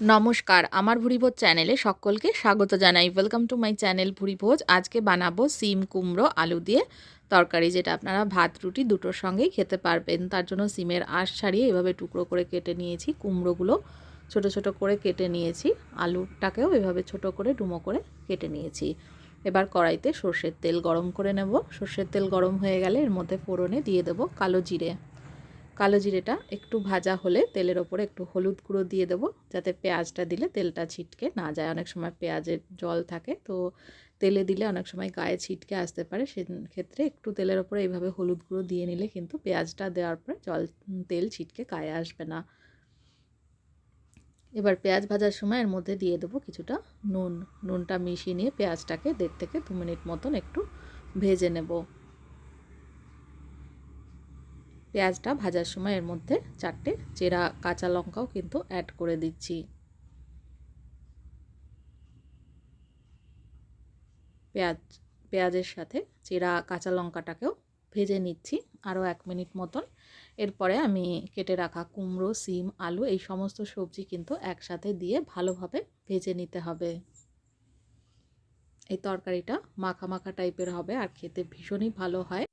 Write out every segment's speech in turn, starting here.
নমস্কার, আমার ভুরিভোজ চ্যানেলে সকলকে স্বাগত জানাই। ওয়েলকাম টু মাই চ্যানেল ভুরিভোজ আজকে বানাবো সিম, কুমড়ো, আলু দিয়ে তরকারি, যেটা আপনারা ভাত, রুটি দুটোর সঙ্গেই খেতে পারবেন। তার জন্য সিমের আঁশ ছাড়িয়ে এভাবে টুকরো করে কেটে নিয়েছি। কুমড়োগুলো ছোট ছোট করে কেটে নিয়েছি। আলুটাকেও এভাবে ছোট করে ডুমো করে কেটে নিয়েছি। এবার কড়াইতে সর্ষের তেল গরম করে নেব। সর্ষের তেল গরম হয়ে গেলে এর মধ্যে ফোড়নে দিয়ে দেবো কালো জিরে। কালো জিরেটা একটু ভাজা হলে তেলের ওপরে একটু হলুদ গুঁড়ো দিয়ে দেবো, যাতে পেঁয়াজটা দিলে তেলটা ছিটকে না যায়। অনেক সময় পেঁয়াজের জল থাকে, তো তেলে দিলে অনেক সময় গায়ে ছিটকে আসতে পারে। সেক্ষেত্রে একটু তেলের ওপরে এইভাবে হলুদ গুঁড়ো দিয়ে নিলে কিন্তু পেঁয়াজটা দেওয়ার পরে জল তেল ছিটকে গায়ে আসবে না। এবার পেঁয়াজ ভাজার সময় এর মধ্যে দিয়ে দেবো কিছুটা নুন। নুনটা মিশিয়ে নিয়ে পেঁয়াজটাকে দেড় থেকে দু মিনিট মতন একটু ভেজে নেব। পেঁয়াজটা ভাজার সময় এর মধ্যে চারটে চেরা কাঁচা লঙ্কাও কিন্তু অ্যাড করে দিচ্ছি। পেঁয়াজ, পেঁয়াজের সাথে চেরা কাঁচা লঙ্কাটাকেও ভেজে নিচ্ছি আরও এক মিনিট মতন। এরপরে আমি কেটে রাখা কুমড়ো, সিম, আলু এই সমস্ত সবজি কিন্তু একসাথে দিয়ে ভালোভাবে ভেজে নিতে হবে। এই তরকারিটা মাখা মাখা টাইপের হবে আর খেতে ভীষণই ভালো হয়।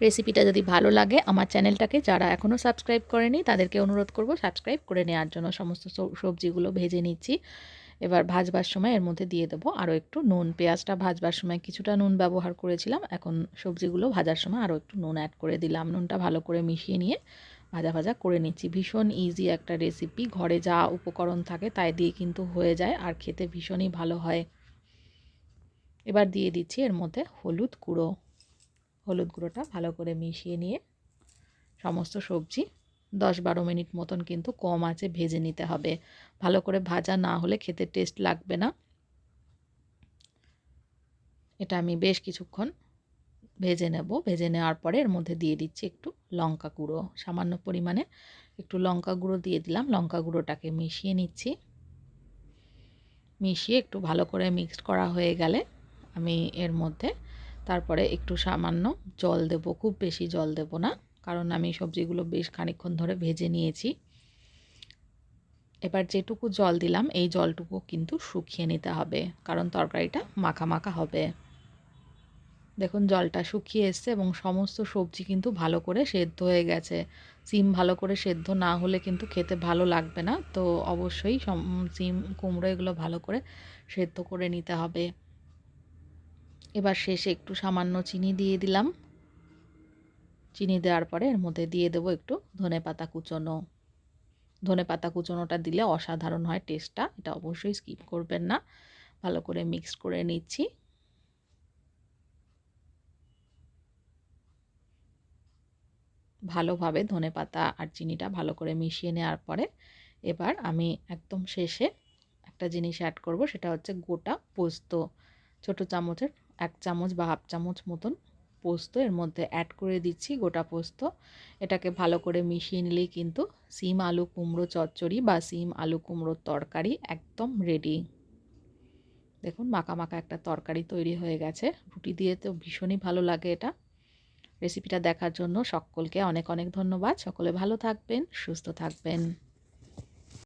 রেসিপিটা যদি ভালো লাগে, আমার চ্যানেলটাকে যারা এখনও সাবস্ক্রাইব করেনি, তাদেরকে অনুরোধ করব সাবস্ক্রাইব করে নেওয়ার জন্য। সমস্ত সবজিগুলো ভেজে নিচ্ছি। এবার ভাজবার সময় এর মধ্যে দিয়ে দেবো আরও একটু নুন। পেঁয়াজটা ভাজবার সময় কিছুটা নুন ব্যবহার করেছিলাম। এখন সবজিগুলো ভাজার সময় আরও একটু নুন অ্যাড করে দিলাম। নুনটা ভালো করে মিশিয়ে নিয়ে ভাজা ভাজা করে নিচ্ছি। ভীষণ ইজি একটা রেসিপি ঘরে যা উপকরণ থাকে তাই দিয়ে কিন্তু হয়ে যায় আর খেতে ভীষণই ভালো হয়। এবার দিয়ে দিচ্ছি এর মধ্যে হলুদ গুঁড়ো। হলুদ গুঁড়োটা ভালো করে মিশিয়ে নিয়ে সমস্ত সবজি দশ বারো মিনিট মতন কিন্তু কম আছে ভেজে নিতে হবে। ভালো করে ভাজা না হলে খেতে টেস্ট লাগবে না। এটা আমি বেশ কিছুক্ষণ ভেজে নেব। ভেজে নেওয়ার পরে এর মধ্যে দিয়ে দিচ্ছি একটু লঙ্কা গুঁড়ো। সামান্য পরিমাণে একটু লঙ্কা গুঁড়ো দিয়ে দিলাম। লঙ্কা গুঁড়োটাকে মিশিয়ে নিচ্ছি। মিশিয়ে একটু ভালো করে মিক্সড করা হয়ে গেলে আমি এর মধ্যে তারপরে একটু সামান্য জল দেব, খুব বেশি জল দেব না, কারণ আমি সবজিগুলো বেশ খানিক্ষণ ধরে ভেজে নিয়েছি। এবার যেটুকু জল দিলাম, এই জলটুকু কিন্তু শুকিয়ে নিতে হবে, কারণ তরকারিটা মাখা মাখা হবে। দেখুন, জলটা শুকিয়ে এসছে এবং সমস্ত সবজি কিন্তু ভালো করে সেদ্ধ হয়ে গেছে। সিম ভালো করে সেদ্ধ না হলে কিন্তু খেতে ভালো লাগবে না, তো অবশ্যই সিম, কুমড়ো এগুলো ভালো করে সেদ্ধ করে নিতে হবে। এবার শেষে একটু সামান্য চিনি দিয়ে দিলাম। চিনি দেওয়ার পরে এর মধ্যে দিয়ে দেবো একটু ধনে পাতা কুচনো। ধনে পাতা কুচনোটা দিলে অসাধারণ হয় টেস্টটা এটা অবশ্যই স্কিপ করবেন না। ভালো করে মিক্স করে নিচ্ছি। ভালোভাবে ধনে পাতা আর চিনিটা ভালো করে মিশিয়ে নেওয়ার পরে এবার আমি একদম শেষে একটা জিনিস অ্যাড করব, সেটা হচ্ছে গোটা পোস্ত। ছোট চামচের এক চামচ বা হাফ চামচ মতন পোস্ত এর মধ্যে অ্যাড করে দিচ্ছি গোটা পোস্ত। এটাকে ভালো করে মিশিয়ে নিলেই কিন্তু সিম আলু কুমড়ো চচ্চড়ি বা সিম আলু কুমড়োর তরকারি একদম রেডি দেখুন মাখা মাখা একটা তরকারি তৈরি হয়ে গেছে। রুটি দিয়ে তো ভীষণই ভালো লাগে এটা। রেসিপিটা দেখার জন্য সকলকে অনেক অনেক ধন্যবাদ। সকলে ভালো থাকবেন, সুস্থ থাকবেন।